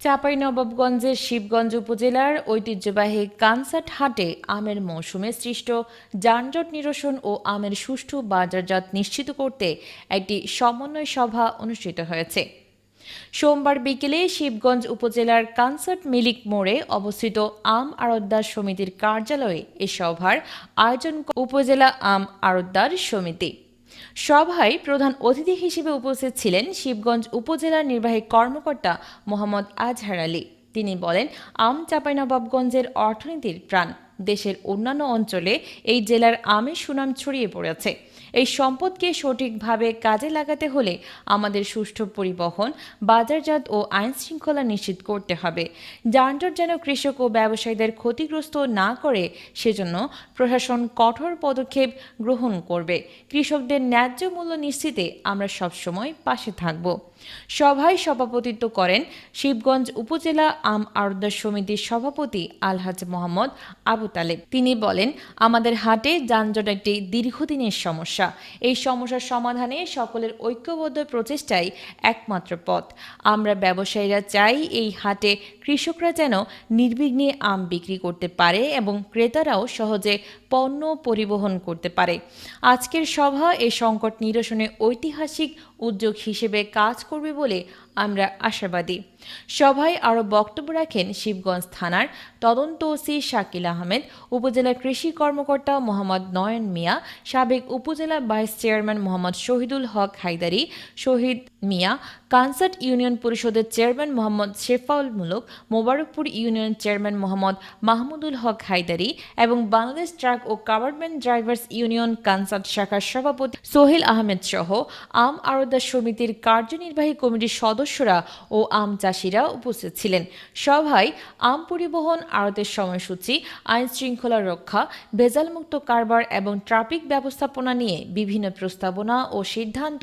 চাঁপাইনবাবগঞ্জের শিবগঞ্জ উপজেলার ঐতিহ্যবাহী কানসার্ট হাটে আমের মৌসুমে সৃষ্ট যানজট নিরসন ও আমের সুষ্ঠু বাজারজাত নিশ্চিত করতে একটি সমন্বয় সভা অনুষ্ঠিত হয়েছে। সোমবার বিকেলে শিবগঞ্জ উপজেলার কানসার্ট মিলিক মোড়ে অবস্থিত আম আড়তদার সমিতির কার্যালয়ে এ সভার আয়োজন উপজেলা আম আড়তদার সমিতি। সভায় প্রধান অতিথি হিসেবে উপস্থিত ছিলেন শিবগঞ্জ উপজেলার নির্বাহী কর্মকর্তা মোহাম্মদ আজহার আলী। তিনি বলেন, আম চাঁপাইনবাবগঞ্জের অর্থনীতির প্রাণ দেশের অন্যান্য অঞ্চলে এই জেলার আমের সুনাম ছড়িয়ে পড়েছে। এই সম্পদকে সঠিকভাবে কাজে লাগাতে হলে আমাদের সুষ্ঠু পরিবহন, বাজারজাত ও আইন শৃঙ্খলা নিশ্চিত করতে হবে। যানজট যেন কৃষক ও ব্যবসায়ীদের ক্ষতিগ্রস্ত না করে, সেজন্য প্রশাসন কঠোর পদক্ষেপ গ্রহণ করবে। কৃষকদের ন্যায্য মূল্য নিশ্চিতে আমরা সবসময় পাশে থাকব। সভায় সভাপতিত্ব করেন শিবগঞ্জ উপজেলা আম আড়তদার সমিতির সভাপতি আলহাজ মোহাম্মদ আবু তালেব তিনি বলেন, আমাদের হাটে যানজট একটি দীর্ঘদিনের সমস্যা। এই সমস্যার সমাধানে সকলের ঐক্যবদ্ধ প্রচেষ্টাই একমাত্র পথ। আমরা ব্যবসায়ীরা চাই এই হাটে কৃষকরা যেন নির্বিঘ্নে আম বিক্রি করতে পারে এবং ক্রেতারাও সহজে পণ্য পরিবহন করতে পারে। আজকের সভা এই সংকট নিরসনে ঐতিহাসিক উদ্যোগ হিসেবে কাজ করবে বলে আমরা আশাবাদী। সভায় আরও বক্তব্য রাখেন শিবগঞ্জ থানার তদন্ত ওসি শাকিল আহমেদ, উপজেলা কৃষি কর্মকর্তা মোহাম্মদ নয়ন মিয়া, সাবেক উপজেলা vice chairman Mohammad Shahidul Haque Haidari, Shahid Mia Kansat union পরিষদের chairman Mohammad Shefaul Mulk, Mobarakpur union chairman Mohammad Mahmudul Haque Haidari এবং বাংলাদেশ ট্রাক ও কাভারম্যান ড্রাইভার্স ইউনিয়ন কানসার্ট শাখার সভাপতি সোহেল আহমেদ সহ আম আড়তদার সমিতির কার্যনির্বাহী কমিটির সদস্যরা ও আম চাষিরা উপস্থিত ছিলেন। সভায় আম পরিবহন, আড়তের সময়সূচি আইন শৃঙ্খলা রক্ষা, ভেজালমুক্ত কারবার এবং ট্রাফিক ব্যবস্থাপনা নিয়ে বিভিন্ন প্রস্তাবনা ও সিদ্ধান্ত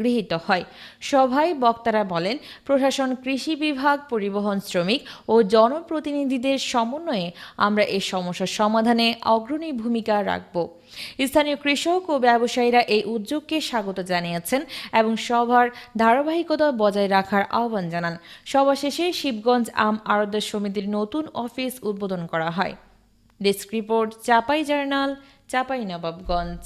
গৃহীত হয়। সভায় বক্তারা বলেন, প্রশাসন, কৃষি বিভাগ, পরিবহন শ্রমিক ও জনপ্রতিনিধিদের সমন্বয়ে আমরা এই সমস্যার সমাধানে অগ্রণী ভূমিকা রাখব। স্থানীয় কৃষক ও ব্যবসায়ীরা এই উদ্যোগকে স্বাগত জানিয়েছেন এবং সভার ধারাবাহিকতা বজায় রাখার আহ্বান জানান। সভা শেষে শিবগঞ্জ আম আরোদ্য সমিতির নতুন অফিস উদ্বোধন করা হয়। Desk report, Chapai journal, Chapai Nawabganj.